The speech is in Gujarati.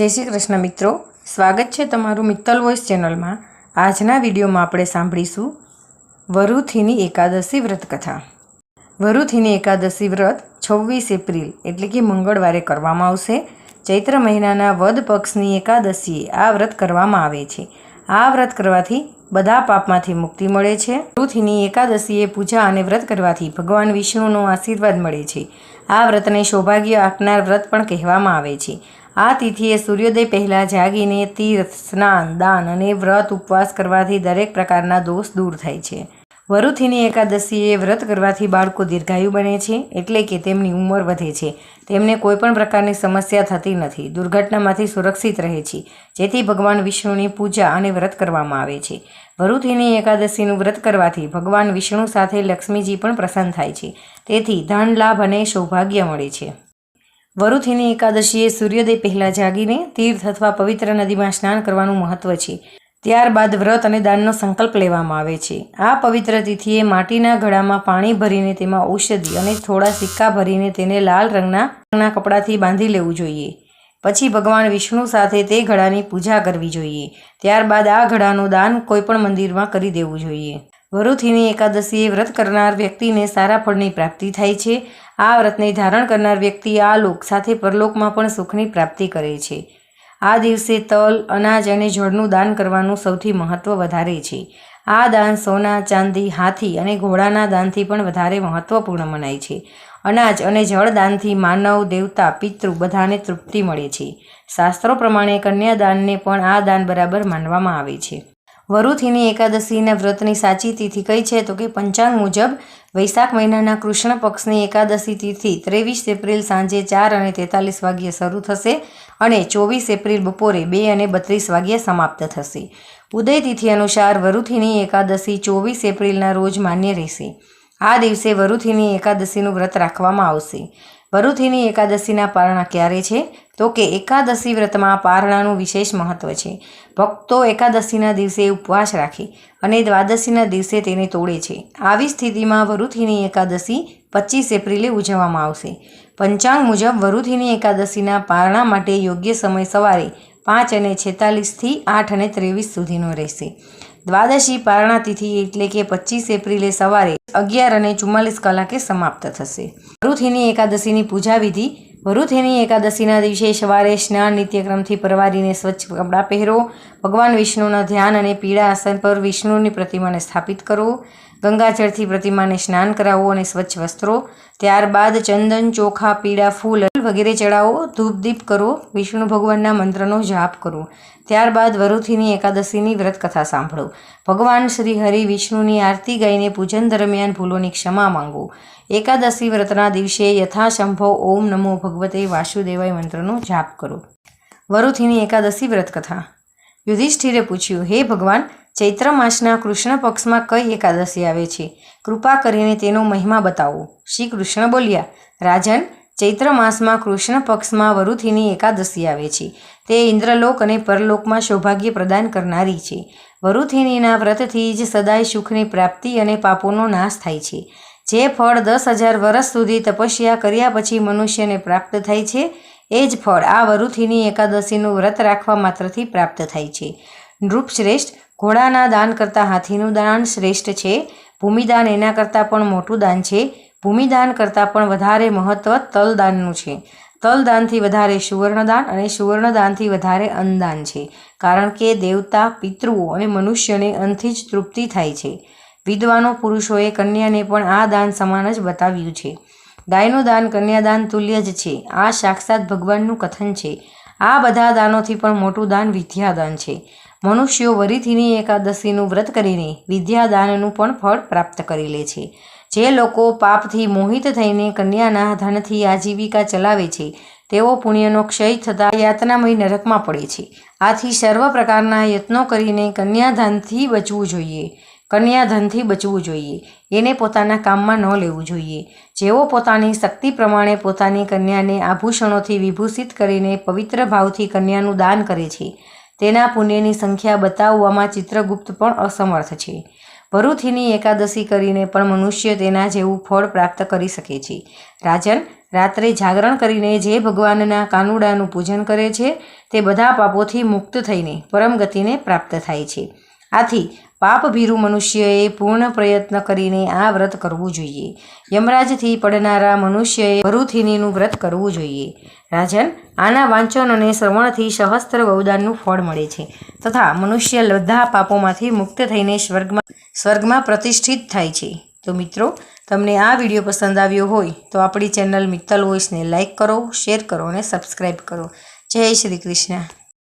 જય શ્રી કૃષ્ણ મિત્રો. સ્વાગત છે તમારું મિત્તલ વોઇસ ચેનલમાં. આજના વિડીયોમાં આપણે સાંભળીશું વરુથીની એકાદશી વ્રત કથા વરુથીની એકાદશી વ્રત છવ્વીસ એપ્રિલ, એટલે કે મંગળવારે કરવામાં આવશે. ચૈત્ર મહિનાના વદ પક્ષની એકાદશીએ આ વ્રત કરવામાં આવે છે. આ વ્રત કરવાથી બધા પાપમાંથી મુક્તિ મળે છે. વરુથીની એકાદશીએ પૂજા અને વ્રત કરવાથી ભગવાન વિષ્ણુનો આશીર્વાદ મળે છે. આ વ્રતને સૌભાગ્ય આપનાર વ્રત પણ કહેવામાં આવે છે. આ તિથિએ સૂર્યોદય પહેલાં જાગીને તીર્થ, સ્નાન, દાન અને વ્રત ઉપવાસ કરવાથી દરેક પ્રકારના દોષ દૂર થાય છે. વરુથીની એકાદશીએ વ્રત કરવાથી બાળકો દીર્ઘાયુ બને છે, એટલે કે તેમની ઉંમર વધે છે. તેમને કોઈપણ પ્રકારની સમસ્યા થતી નથી, દુર્ઘટનામાંથી સુરક્ષિત રહે છે, જેથી ભગવાન વિષ્ણુની પૂજા અને વ્રત કરવામાં આવે છે. વરુથીની એકાદશીનું વ્રત કરવાથી ભગવાન વિષ્ણુ સાથે લક્ષ્મીજી પણ પ્રસન્ન થાય છે, તેથી ધન લાભ અને સૌભાગ્ય મળે છે. વરુથીની એકાદશીએ સૂર્યોદય પહેલાં જાગીને તીર્થ અથવા પવિત્ર નદીમાં સ્નાન કરવાનું મહત્વ છે. ત્યારબાદ વ્રત અને દાનનો સંકલ્પ લેવામાં આવે છે. આ પવિત્ર તિથિએ માટીના ઘડામાં પાણી ભરીને તેમાં ઔષધિ અને થોડા સિક્કા ભરીને તેને લાલ રંગના રંગના કપડાથી બાંધી લેવું જોઈએ. પછી ભગવાન વિષ્ણુ સાથે તે ઘડાની પૂજા કરવી જોઈએ. ત્યારબાદ આ ઘડાનું દાન કોઈપણ મંદિરમાં કરી દેવું જોઈએ. વરુથીની એકાદશીએ વ્રત કરનાર વ્યક્તિને સારા ફળની પ્રાપ્તિ થાય છે. આ વ્રતને ધારણ કરનાર વ્યક્તિ આ લોક સાથે પરલોકમાં પણ સુખની પ્રાપ્તિ કરે છે. આ દિવસે તલ, અનાજ અને જળનું દાન કરવાનું સૌથી મહત્ત્વ વધારે છે. આ દાન સોના, ચાંદી, હાથી અને ઘોડાના દાનથી પણ વધારે મહત્ત્વપૂર્ણ મનાય છે. અનાજ અને જળ દાનથી માનવ, દેવતા, પિતૃ બધાને તૃપ્તિ મળે છે. શાસ્ત્રો પ્રમાણે કન્યાદાનને પણ આ દાન બરાબર માનવામાં આવે છે. વરુથીની એકાદશીના વ્રતની સાચી તિથિ કઈ છે? તો કે પંચાંગ મુજબ વૈશાખ મહિનાના કૃષ્ણ પક્ષની એકાદશી તિથિ ત્રેવીસ એપ્રિલ સાંજે ચાર અને તેતાલીસ વાગ્યે શરૂ થશે અને ચોવીસ એપ્રિલ બપોરે બે અને બત્રીસ વાગ્યે સમાપ્ત થશે. ઉદય તિથિ અનુસાર વરુથીની એકાદશી ચોવીસ એપ્રિલના રોજ માન્ય રહેશે. આ દિવસે વરુથીની એકાદશીનું વ્રત રાખવામાં આવશે. વરુથીની એકાદશીના પારણા ક્યારે છે? તો કે એકાદશી વ્રતમાં પારણાનું વિશેષ મહત્વ છે. ભક્તો એકાદશીના દિવસે ઉપવાસ રાખે અને દ્વાદશીના દિવસે તેને તોડે છે. આવી સ્થિતિમાં વરુથીની એકાદશી પચીસ એપ્રિલે ઉજવવામાં આવશે. પંચાંગ મુજબ વરુથીની એકાદશીના પારણા માટે યોગ્ય સમય સવારે પાંચ અને છેતાલીસથી આઠ અને ત્રેવીસ સુધીનો રહેશે. દ્વાદશી પારણા તિથિ એટલે કે પચીસ એપ્રિલે સવારે અગિયાર અને ચુમ્માલીસ કલાકે સમાપ્ત થશે. વરુથીની એકાદશીની પૂજા વિધિ. વરુથીની એકાદશીના દિવસે સવારે સ્નાન નિત્યક્રમથી પરવારીને સ્વચ્છ કપડાં પહેરો. ભગવાન વિષ્ણુના ધ્યાન અને પીળા આસન પર વિષ્ણુની પ્રતિમાને સ્થાપિત કરો. ગંગાજળથી પ્રતિમાને સ્નાન કરાવો અને સ્વચ્છ વસ્ત્રો. ત્યારબાદ ચંદન, ચોખા, પીળા ફૂલ વગેરે ચડાવો. ધૂપદીપ કરો. વિષ્ણુ ભગવાનના મંત્રનો જાપ કરો. ત્યારબાદ વરુથીની એકાદશીની વ્રત કથા સાંભળો. ભગવાન શ્રી હરિ વિષ્ણુની આરતી ગાઈને પૂજન દરમિયાન ભૂલોની ક્ષમા માંગો. એકાદશી વ્રતના દિવસે યથાસંભવ ઓમ નમો ભગવતે વાસુદેવાય મંત્રનો જાપ કરો. વરુથીની એકાદશી વ્રત કથા યુધિષ્ઠિરે પૂછ્યું, હે ભગવાન ચૈત્ર માસના કૃષ્ણ પક્ષમાં કઈ એકાદશી આવે છે? કૃપા કરીને તેનો મહિમા બતાવો. શ્રી કૃષ્ણ બોલ્યા, રાજન, ચૈત્ર માસમાં કૃષ્ણ પક્ષમાં વરુથીની એકાદશી આવે છે. તે ઇન્દ્રલોક અને પરલોકમાં સૌભાગ્ય પ્રદાન કરનારી છે. વરુથિનીના વ્રતથી જ સદાય સુખની પ્રાપ્તિ અને પાપોનો નાશ થાય છે. જે ફળ દસ હજાર વર્ષ સુધી તપસ્યા કર્યા પછી મનુષ્યને પ્રાપ્ત થાય છે, એ જ ફળ આ વરુથીની એકાદશીનું વ્રત રાખવા માત્રથી પ્રાપ્ત થાય છે. નૃપશ્રેષ્ઠ ઘોડાના દાન કરતાં હાથીનું દાન શ્રેષ્ઠ છે. ભૂમિદાન એના કરતાં પણ મોટું દાન છે. ભૂમિદાન કરતાં પણ વધારે મહત્ત્વ તલદાનનું છે. તલદાનથી વધારે સુવર્ણદાન અને સુવર્ણદાનથી વધારે અન્નદાન છે. કારણ કે દેવતા, પિતૃઓ અને મનુષ્યને અન્નથી જ તૃપ્તિ થાય છે. વિદ્વાનો પુરુષોએ કન્યાને પણ આ દાન સમાન જ બતાવ્યું છે. ગાયનું દાન કન્યાદાન તુલ્ય જ છે. આ સાક્ષાત ભગવાનનું કથન છે. આ બધા દાનોથી પણ મોટું દાન વિદ્યાદાન છે. મનુષ્યો વરીથીની એકાદશીનું વ્રત કરીને વિદ્યાદાનનું પણ ફળ પ્રાપ્ત કરી લે છે. જે લોકો પાપથી મોહિત થઈને કન્યાના ધનથી આજીવિકા ચલાવે છે, તેઓ પુણ્યનો ક્ષય થતાં યાતનામય નરકમાં પડે છે. આથી સર્વ પ્રકારના યત્નો કરીને કન્યાધનથી બચવું જોઈએ. કન્યાધનથી બચવું જોઈએ. એને પોતાના કામમાં ન લેવું જોઈએ. જેઓ પોતાની શક્તિ પ્રમાણે પોતાની કન્યાને આભૂષણોથી વિભૂષિત કરીને પવિત્ર ભાવથી કન્યાનું દાન કરે છે. તેના પુણ્યની સંખ્યા બતાવવામાં ચિત્રગુપ્ત પણ અસમર્થ છે. ભરૂથીની એકાદશી કરીને પણ મનુષ્ય તેના જેવું ફળ પ્રાપ્ત કરી શકે છે. રાજન, રાત્રે જાગરણ કરીને જે ભગવાનના કાનુડાનું પૂજન કરે છે, તે બધા પાપોથી મુક્ત થઈને પરમગતિને પ્રાપ્ત થાય છે. આથી પાપભીરુ મનુષ્યએ પૂર્ણ પ્રયત્ન કરીને આ વ્રત કરવું જોઈએ. યમરાજથી પડનારા મનુષ્યએ ભરૂથિનીનું વ્રત કરવું જોઈએ. રાજન, આના વાંચન અને શ્રવણથી સહસ્ત્ર ગૌદાનનું ફળ મળે છે તથા મનુષ્ય બધા પાપોમાંથી મુક્ત થઈને સ્વર્ગમાં સ્વર્ગમાં પ્રતિષ્ઠિત થાય છે. તો મિત્રો, તમને આ વીડિયો પસંદ આવ્યો હોય તો આપણી ચેનલ મિત્તલ વોઇસને લાઇક કરો, શેર કરો અને સબસ્ક્રાઈબ કરો. જય શ્રી કૃષ્ણ.